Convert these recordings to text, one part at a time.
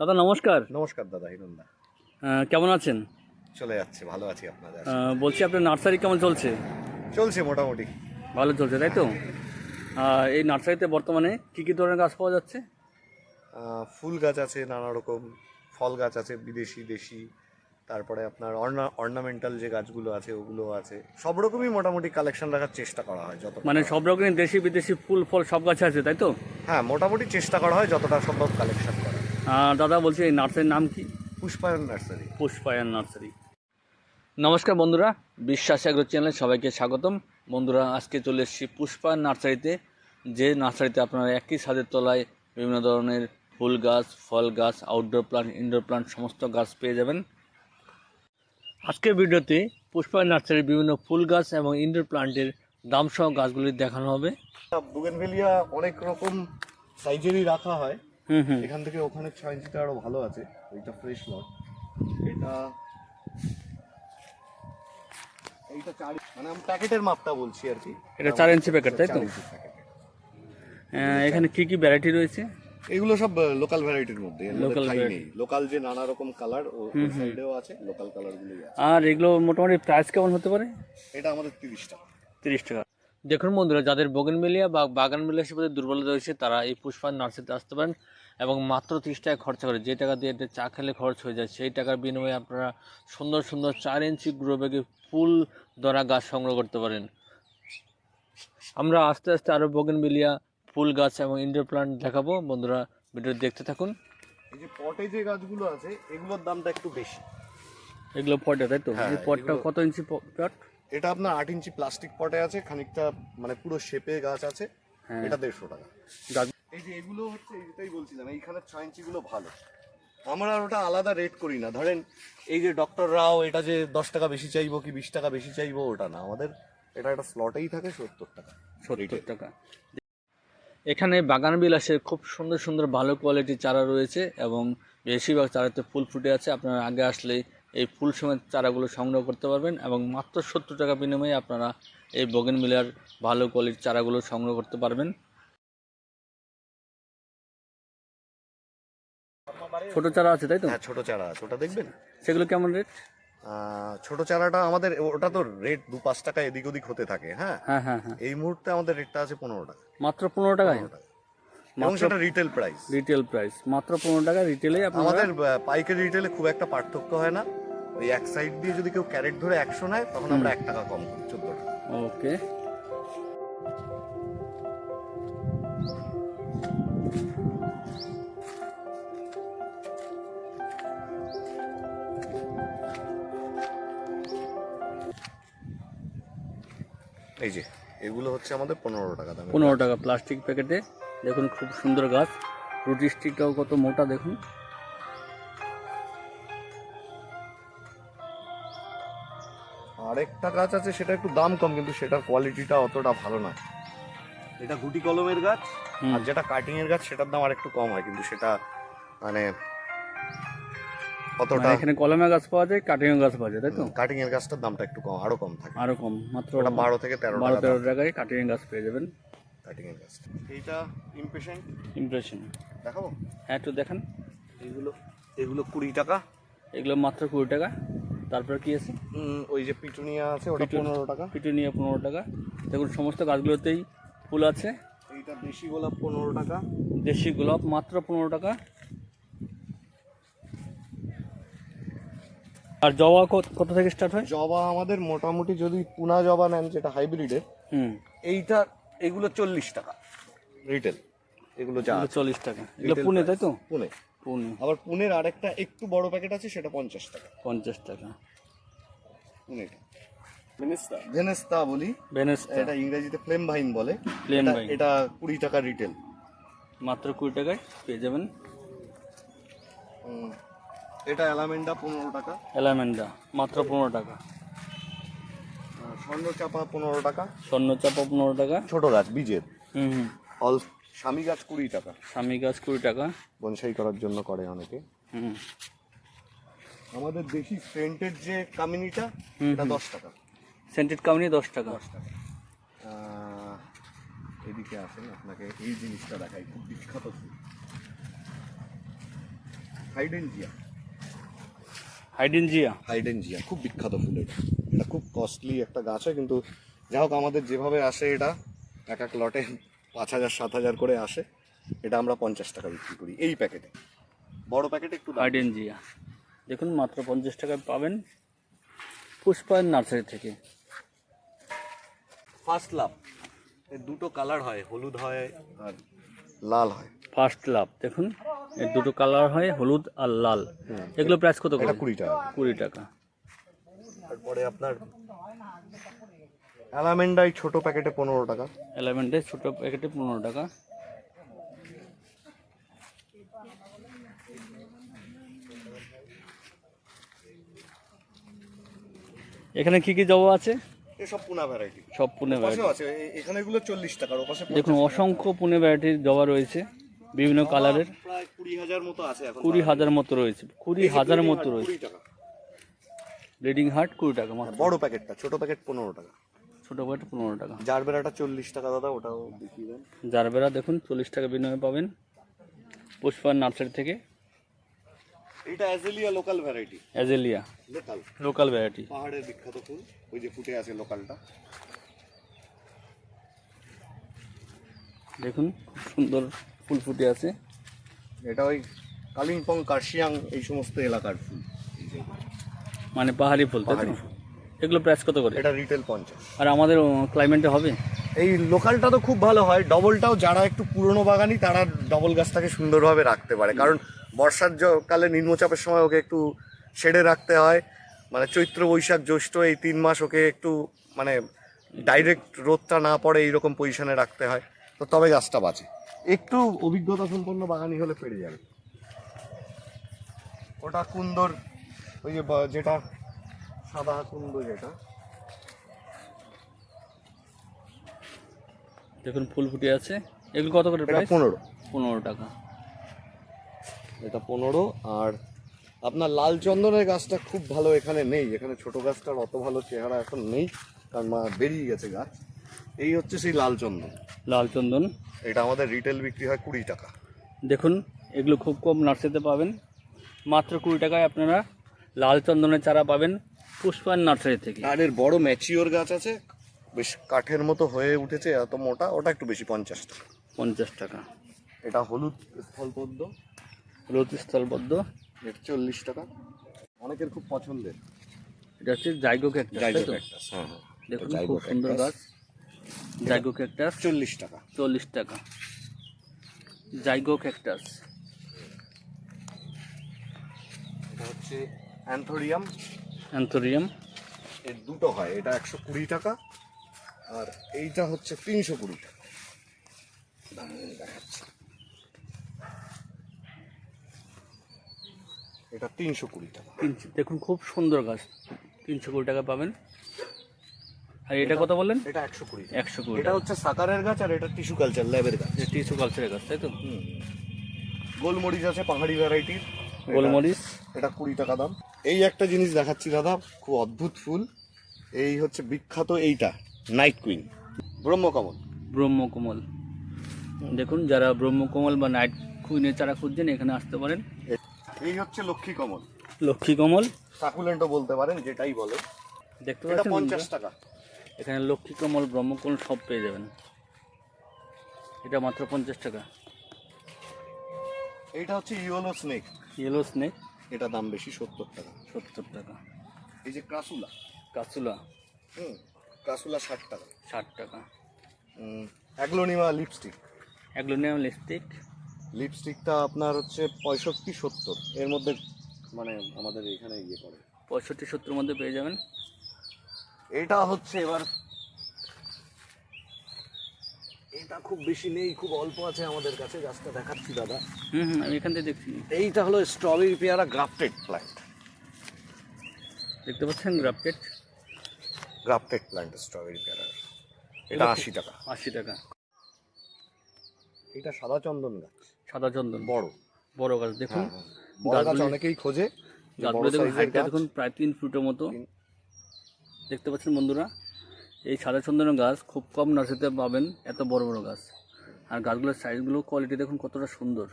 দাদা নমস্কার। নমস্কার দাদা হিরণদা কেমন আছেন? চলে যাচ্ছে ভালো আছি আপনাদের বলছি আপনার নার্সারি কেমন চলছে? চলছে মোটামুটি। ভালো চলছে তাই তো? এই নার্সারিতে বর্তমানে কী কী ধরনের গাছ পাওয়া যাচ্ছে? ফুল গাছ আছে নানা রকম ফল গাছ আছে বিদেশি দেশি তারপরে আপনার অর্না অর্নামেন্টাল যে গাছগুলো আছে ওগুলো আছে। সব রকমই মোটামুটি কালেকশন রাখার চেষ্টা করা হয় যত মানে সব রকমের দেশি বিদেশি ফুল ফল সব গাছ আছে তাই তো? হ্যাঁ মোটামুটি চেষ্টা করা হয় যতটা সম্ভব কালেকশন করা দাদা বলছি এই নার্সারির নাম কি? পুষ্পায়ন নার্সারি। পুষ্পায়ন নার্সারি। নমস্কার বন্ধুরা বিশ্বাস এগ্রো চ্যানেলে সবাইকে স্বাগতম। বন্ধুরা আজকে চলে এসেছি পুষ্পায়ন নার্সারিতে। যে নার্সারিতে আপনারা একই ছাদের তলায় বিভিন্ন ধরনের ফুল গাছ ফল গাছ আউটডোর প্লান্ট ইনডোর প্লান্ট সমস্ত গাছ পেয়ে যাবেন। আজকের ভিডিওতে পুষ্পায়ন নার্সারির বিভিন্ন ফুল গাছ এবং ইনডোর প্লান্টের দাম সহ গাছগুলি দেখানো হবে। বুগেনভেলিয়া অনেক রকম সাইজেরই রাখা হয়। এখান থেকে ওখানে ছয় ইঞ্চিটা আরও ভালো আছে ওইটা ফ্রেশ লট এটা এইটা চার মানে আমি প্যাকেটের মাপটা বলছি আর কি। এটা চার ইঞ্চি প্যাকেট তাই তো? এখানে কি কি ভ্যারাইটি রয়েছে? এগুলো সব লোকাল ভ্যারাইটির মধ্যে লোকাল। নেই। লোকাল যে নানা রকম কালার ও সাইডেও আছে লোকাল কালার গুলোই আছে। আর এগুলো মোটামুটি প্রাইস কেমন হতে পারে? এটা আমাদের তিরিশ টাকা। তিরিশ টাকা। দেখুন বন্ধুরা যাদের বগেনমেলিয়া বা বাগান মিলিয়া হিসেবে দুর্বলতা রয়েছে তারা এই পুষ্পান নার্সারিতে আসতে পারেন এবং মাত্র তিরিশ টাকা খরচা করে। যে টাকা দিয়ে এটা চা খেলে খরচ হয়ে যায় সেই টাকার বিনিময়ে আপনারা সুন্দর সুন্দর চার ইঞ্চি গ্রো ব্যাগে ফুল ধরা গাছ সংগ্রহ করতে পারেন। আমরা আস্তে আস্তে আরও বগেনমেলিয়া ফুল গাছ এবং ইনডোর প্লান্ট দেখাবো। বন্ধুরা ভিডিও দেখতে থাকুন। এই যে পটে যে গাছগুলো আছে এগুলোর দামটা একটু বেশি। এগুলো পটে তাই তো? হ্যাঁ, পটটা কত ইঞ্চি পট? এটা আপনার আট ইঞ্চি প্লাস্টিক পটে আছে খানিকটা মানে পুরো শেপে গাছ আছে হ্যাঁ। এটা দেড়শো টাকা। এই যে এগুলো হচ্ছে এটাই বলছিলাম এইখানে ছয় ইঞ্চিগুলো ভালো। আমরা আর ওটা আলাদা রেট করি না। ধরেন এই যে ডক্টর রাও এটা যে দশ টাকা বেশি চাইব কি বিশ টাকা বেশি চাইব ওটা না। আমাদের এটা একটা স্লটেই থাকে সত্তর টাকা। সত্তর টাকা। এখানে বাগান বিলাসের খুব সুন্দর সুন্দর ভালো কোয়ালিটির চারা রয়েছে এবং বেশিরভাগ চারাতে ফুল ফুটে আছে। আপনারা আগে আসলে এই ফুল সময় চারাগুলো সংগ্রহ করতে পারবেন এবং মাত্র সত্তর টাকা বিনিময়ে আপনারা এই বগেন মিলার ভালো কোয়ালিটির চারাগুলো সংগ্রহ করতে পারবেন। ছোট চারা আছে তাই তো? হ্যাঁ ছোট চারা আছে ওটা দেখবেন? সেগুলো কেমন রেট ছোট চারাটা আমাদের ওটা তো রেট দু পাঁচ টাকা এদিক ওদিক হতে থাকে হ্যাঁ? হ্যাঁ হ্যাঁ হ্যাঁ। এই মুহূর্তে আমাদের রেটটা আছে পনেরো টাকা। মাত্র পনেরো টাকা। এবং সেটা রিটেল প্রাইস রিটেল প্রাইস মাত্র পনেরো টাকা রিটেলে আমাদের পাইকারি রিটেলে খুব একটা পার্থক্য হয় না। ওই এক সাইড দিয়ে যদি কেউ ক্যারেট ধরে একশো নেয় তখন আমরা এক টাকা কম করি চোদ্দ টাকা। ওকে। এই যে এগুলো হচ্ছে আমাদের পনেরো টাকা দাম পনেরো টাকা প্লাস্টিক প্যাকেটে দেখুন খুব সুন্দর গাছ। রুটি স্টিকটাও কত মোটা দেখুন। আরেকটা গাছ আছে সেটা একটু দাম কম কিন্তু সেটার কোয়ালিটিটা অতটা ভালো না। এটা গুটি কলমের গাছ। আর যেটা কাটিং এর গাছ সেটার দাম আরেকটু কম হয় কিন্তু সেটা মানে অতটা মানে এখানে কলমে গাছ পাওয়া যায় কাটিং গাছ পাওয়া যায় তাই তো? কাটিং এর গাছটার দামটা একটু কম আরও কম থাকে। আরও কম মাত্র ওটা বারো থেকে তেরো বারো তেরো টাকায় কাটিং গাছ পেয়ে যাবেন। কাটিং এর গাছটা এইটা ইমপ্রেশন দেখাবো? হ্যাঁ একটু দেখান। এগুলো এগুলো কুড়ি টাকা। এগুলো মাত্র কুড়ি টাকা। তারপর কি আছে? ওই যে পিটুনিয়া আছে ওটা পনেরো টাকা। পিটুনিয়া পনেরো টাকা। দেখুন সমস্ত গাছগুলোতেই ফুল আছে। এইটা দেশি গোলাপ পনেরো টাকা। দেশি গোলাপ মাত্র পনেরো টাকা। আর জবা কত- থেকে স্টার্ট হয়? জবা আমাদের মোটামুটি যদি পুনা জবা নেন যেটা হাইব্রিডের হুম। এইটা এগুলো চল্লিশ টাকা। রিটেল এগুলো। চল্লিশ টাকা। এগুলো পুনে তাই তো? পুনে। পুনে। আবার পুনের আরেকটা একটু বড় প্যাকেট আছে সেটা পঞ্চাশ টাকা। পঞ্চাশ টাকা। পুনেটা ভেনেস্তা? ভেনেস্তা বলি। ভেনেসটা এটা ইংরেজিতে ফ্লেম ভাইন বলে। Flame এটা- এটা কুড়ি টাকা রিটেল মাত্র কুড়ি টাকায় পেয়ে যাবেন। এটা অ্যালামেন্ডা পনেরো টাকা। এলামেন্ডা মাত্র পনেরো টাকা। স্বর্ণ চাপা পনেরো টাকা। স্বর্ণ চাপা পনেরো টাকা। ছোট গাছ বীজের। হুম হুম। অল স্বামী গাছ কুড়ি টাকা। স্বামী গাছ কুড়ি টাকা। বনসাই করার জন্য করে অনেকে। হুম। আমাদের দেশি সেন্টেড যে কামিনিটা এটা দশ টাকা। সেন্টেড কামিনি দশ টাকা। দশ টাকা। এদিকে আসেন আপনাকে এই জিনিসটা দেখাই খুব বিখ্যাত ফুল। হাইডেনজিয়া। হাইডেনজিয়া। হাইডেনজিয়া খুব বিখ্যাত ফুল এটা। এটা খুব কস্টলি একটা গাছ হয় কিন্তু যাই হোক আমাদের যেভাবে আসে এটা এক এক লটে পাঁচ হাজার সাত হাজার করে আসে। এটা আমরা পঞ্চাশ টাকা বিক্রি করি এই প্যাকেটে। বড় প্যাকেটে একটু দাম। হাইডেনজিয়া দেখুন মাত্র পঞ্চাশ টাকায় পাবেন পুষ্পায়ন নার্সারি থেকে। ফার্স্ট লাভ এর দুটো কালার হয় হলুদ হয় আর লাল হয়। ফার্স্ট লাভ দেখুন এর দুটো কালার হয় হলুদ আর লাল। এগুলো প্রাইস কত করে? কুড়ি টাকা। কুড়ি টাকা। তারপরে আপনার অ্যালামেন্ডাই ছোট প্যাকেটে পনেরো টাকা। এলেভেন্টের ছোটো প্যাকেটে পনেরো টাকা। এখানে কি কি জবা আছে? এসব পুনা ভ্যারাইটি সব পুনে ভ্যারাইটি আছে এখানে এগুলো চল্লিশ টাকার ওপাশে দেখুন অসংখ্য পুনে ভ্যারাইটির জবা রয়েছে বিভিন্ন কালারের। প্রায় কুড়ি হাজার মতো আছে এখন কুড়ি হাজার মতো রয়েছে কুড়ি হাজার মতো রয়েছে। ব্লিডিং হার্ট কুড়ি টাকা মাত্র। বড় প্যাকেটটা ছোট প্যাকেট পনেরো টাকা। ছোটো প্যাকেট পনেরো টাকা। জারবেরাটা চল্লিশ টাকা দাদা ওটাও দেখিয়ে দেন জারবেরা দেখুন চল্লিশ টাকা বিনিময়ে পাবেন। পুষ্পার নার্সারি থেকে। এইটা azalea local variety azalea local local variety পাহাড়ের বিখ্যাত ফুল। ওই যে ফুটে আছে লোকালটা দেখুন খুব সুন্দর ফুল ফুটে আছে। এটা ওই কালিম্পং কার্শিয়াং এই সমস্ত এলাকার ফুল। মানে পাহাড়ি ফুল তাই পাহাড়ি ফুল। এগুলো প্রাইস কত করে? এটা রিটেল পঞ্চাশ। আর আমাদের ক্লাইমেটে হবে? এই লোকালটা তো খুব ভালো হয় ডবলটাও যারা একটু পুরনো বাগানি তারা ডবল গাছটাকে সুন্দরভাবে রাখতে পারে। কারণ বর্ষার কালে নিম্নচাপের সময় ওকে একটু শেডে রাখতে হয়। মানে চৈত্র বৈশাখ জ্যৈষ্ঠ এই তিন মাস ওকে একটু মানে ডাইরেক্ট রোদটা না পড়ে এইরকম পজিশনে রাখতে হয়। তো তবে গাছটা বাঁচে। একটু অভিজ্ঞতা সম্পন্ন বাগানি হলে পেরে যাবে। ওটা কুন্দর ওই যে যেটা সাদা কুন্দ যেটা। দেখুন ফুল ফুটে আছে। এগুলো কত করে প্রাইস পনেরো। পনেরো টাকা। এটা পনেরো আর আপনার লাল চন্দনের গাছটা খুব ভালো এখানে নেই। এখানে ছোট গাছটার অত ভালো চেহারা এখন নেই কারণ মা বেরিয়ে গেছে গাছ। এই হচ্ছে সেই লাল চন্দন। লাল চন্দন। এটা আমাদের রিটেল বিক্রি হয় কুড়ি টাকা। দেখুন এগুলো খুব কম নার্সারিতে পাবেন। মাত্র কুড়ি টাকায় আপনারা লাল চন্দনের চারা পাবেন। পুষ্পায়ন নার্সারি থেকে। আর এর বড় ম্যাচিওর গাছ আছে বেশ কাঠের মতো হয়ে উঠেছে এত মোটা ওটা একটু বেশি পঞ্চাশ টাকা। পঞ্চাশ টাকা। এটা হলুদ স্থলপদ্ম হলুদ স্থলবদ্ধ। এটা চল্লিশ টাকা। অনেকের খুব পছন্দের। এটা হচ্ছে জাইগো ক্যাকটাস জাইগো? ক্যাকটাস হ্যাঁ হ্যাঁ। দেখুন খুব সুন্দর গাছ। জাইগো ক্যাকটাস চল্লিশ টাকা। চল্লিশ টাকা। জাইগো ক্যাকটাস এটা হচ্ছে অ্যান্থোরিয়াম অ্যান্থোরিয়াম। এর দুটো হয় এটা একশো কুড়ি টাকা আর এইটা হচ্ছে তিনশো কুড়ি টাকা। দেখাচ্ছি। এটা তিনশো কুড়ি টাকা। তিনশো দেখুন খুব সুন্দর গাছ। তিনশো কুড়ি টাকা পাবেন। আর এটা কত বললেন? এটা একশো কুড়ি একশো কুড়ি এটা হচ্ছে সাকারের গাছ আর এটা টিস্যু কালচার ল্যাবের গাছ। টিসু কালচারের গাছ তাই তো? গোলমরিচ আছে পাহাড়ি ভ্যারাইটির গোলমরিচ। এটা কুড়ি টাকা দাম। এই একটা জিনিস দেখাচ্ছি দাদা খুব অদ্ভুত ফুল। এই হচ্ছে বিখ্যাত এইটা নাইট কুইন ব্রহ্মকমল। ব্রহ্মকমল। দেখুন যারা ব্রহ্মকমল বা নাইট কুইনের চারা খুঁজছেন এখানে আসতে পারেন। এই হচ্ছে লক্ষ্মী কমল লক্ষ্মী কমল সাকুলেন্টও বলতে পারেন যেটাই বলে। দেখতে এটা পাচ্ছেন পঞ্চাশ টাকা। এখানে লক্ষ্মী কমল ব্রহ্মকমল সব পেয়ে যাবেন। এটা মাত্র পঞ্চাশ টাকা। এইটা হচ্ছে ইয়োলো স্নেক ইয়েলো স্নেক এটা দাম বেশি সত্তর টাকা। সত্তর টাকা। এই যে কাসুলা কাসুলা হুম কাসুলা ষাট টাকা। ষাট টাকা। Aglaonema lipstick. Aglaonema lipstick. লিপস্টিকটা আপনার হচ্ছে পঁয়ষট্টি সত্তর। এর মধ্যে মানে আমাদের এখানে ইয়ে করে। পঁয়ষট্টি সত্তর মধ্যে পেয়ে যাবেন। এটা হচ্ছে এবার এটা খুব বেশি নেই খুব অল্প আছে আমাদের কাছে গাছটা দেখাচ্ছি দাদা। হুম হুম আমি এখান থেকে দেখছি। এইটা হলো স্ট্রবেরি পেয়ারা গ্রাফটেড প্ল্যান্ট দেখতে পাচ্ছেন গ্রাফটেড গ্রাফটেড প্ল্যান্ট স্ট্রবেরি পেয়ারা। এটা আশি টাকা। আশি টাকা। এটা সাদা চন্দন গাছ। সাদা চন্দন। বড়। বড় গাছ দেখুন। হ্যাঁ, হ্যাঁ। বড় গাছ অনেকেই খোঁজে গাছগুলো দেখুন হাইটটা দেখুন প্রায় তিন ফুটের মতো। দেখতে পাচ্ছেন বন্ধুরা? এই সাদা চন্দনের গাছ খুব কম নার্সারিতে পাবেন এত বড় বড় গাছ। আর গাছগুলোর সাইজগুলো কোয়ালিটি দেখুন কতটা সুন্দর।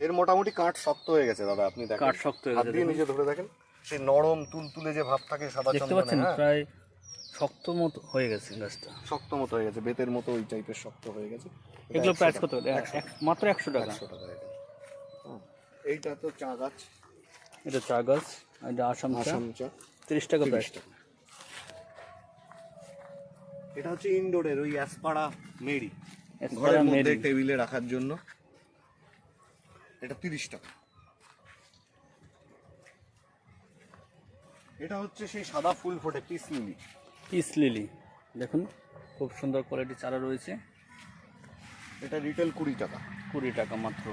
এর মোটামুটি কাঠ শক্ত হয়ে গেছে দাদা আপনি দেখেন। কাঠ শক্ত হয়ে গেছে নিচে ধরে দেখেন সেই নরম তুলতুলে যে ভাব থাকে সাদা দেখতে চন্দনে পাচ্ছেন হ্যাঁ? প্রায় শক্ত মতো হয়ে গেছে গাছটা। শক্ত মতো হয়ে গেছে বেতের মতো ওই টাইপের শক্ত হয়ে গেছে। এগুলো 100 প্রাইস। কত? এক- মাত্র একশো টাকা। একশো টাকা। এইটা তো চা গাছ। এটা চা গাছ এটা আসাম চা। আসাম চা। তিরিশ টাকা প্রাইস টাকা। এটা হচ্ছে ইনডোরের ওই অ্যাসপাড়া মেরি। ঘরের মধ্যে টেবিলে রাখার জন্য। এটা তিরিশ টাকা। এটা হচ্ছে সেই সাদা ফুল ফোটে পিস লিলি। Peace lily. দেখুন খুব সুন্দর কোয়ালিটি চারা রয়েছে। এটা রিটেল কুড়ি টাকা। কুড়ি টাকা মাত্র।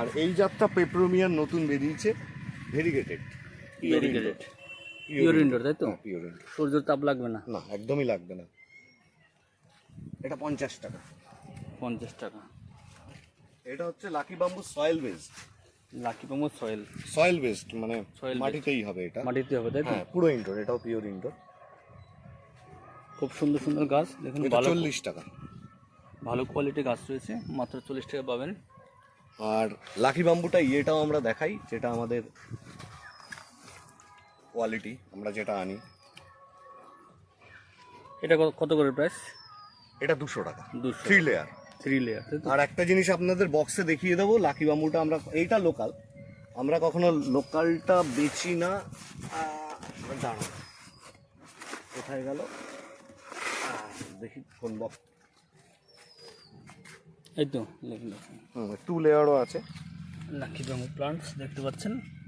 আর এই জাতটা পেপ্রোমিয়ার নতুন বেরিয়েছে। ভেরিগেটেড ভেরিগেটেড পিওর ইনডোর তাই তো? পিওর সূর্যের তাপ লাগবে না? না একদমই লাগবে না। এটা পঞ্চাশ টাকা। পঞ্চাশ টাকা। এটা হচ্ছে lucky bamboo soil based lucky পামো soil soil based মানে মাটিতেই হবে এটা। মাটিতে হবে তাই তো? হ্যাঁ পুরো ইনডোর এটাও পিওর ইনডোর খুব সুন্দর সুন্দর গাছ দেখুন ভালো চল্লিশ টাকা। ভালো কোয়ালিটির গাছ রয়েছে মাত্র চল্লিশ টাকা পাবেন। আর লাকি বাম্বুটা ইয়েটাও আমরা দেখাই যেটা আমাদের কোয়ালিটি আমরা যেটা আনি। এটা কত- করে প্রাইস এটা দুশো টাকা। থ্রি লেয়ার থ্রি লেয়ার আর একটা জিনিস আপনাদের বক্সে দেখিয়ে দেবো লাকি বাম্বুটা আমরা এইটা লোকাল আমরা কখনো লোকালটা বেচি না। দাঁড়াও। কোথায় গেল? দেখি কোন বক্স এই তো টু লেয়ারও আছে। লাকি ব্যাম্বু প্লান্টস দেখতে পাচ্ছেন।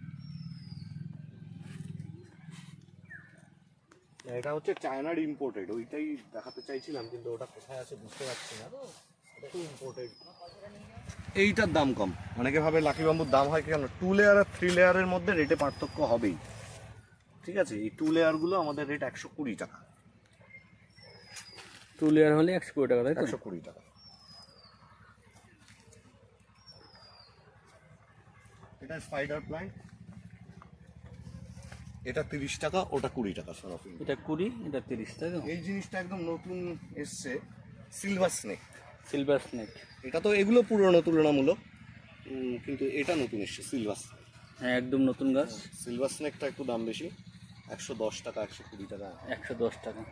এটা হচ্ছে চায়নার ইম্পোর্টেড ওইটাই দেখাতে চাইছিলাম কিন্তু ওটা কোথায় আছে বুঝতে পারছি না ইম্পোর্টেড এইটার দাম কম। অনেকে ভাবে লাকি বাম্বুর দাম হয় কেন? টু লেয়ার আর থ্রি লেয়ারের মধ্যে রেটে পার্থক্য হবেই। ঠিক আছে এই টু লেয়ারগুলো আমাদের রেট একশো কুড়ি টাকা। টু লেয়ার হলে একশো কুড়ি টাকা তাই একশো কুড়ি টাকা। এটা স্পাইডার প্ল্যান্ট এটা তিরিশ টাকা ওটা কুড়ি টাকা সরফিন এটা কুড়ি এটা তিরিশ টাকা তো? এই জিনিসটা একদম নতুন এসছে সিলভার স্নেক সিলভার স্নেক এটা তো এগুলো পুরনো তুলনামূলক। কিন্তু এটা নতুন এসছে সিলভার হ্যাঁ একদম নতুন গাছ। সিলভার স্নেকটা একটু দাম বেশি একশো দশ টাকা একশো কুড়ি টাকা। একশো দশ টাকা।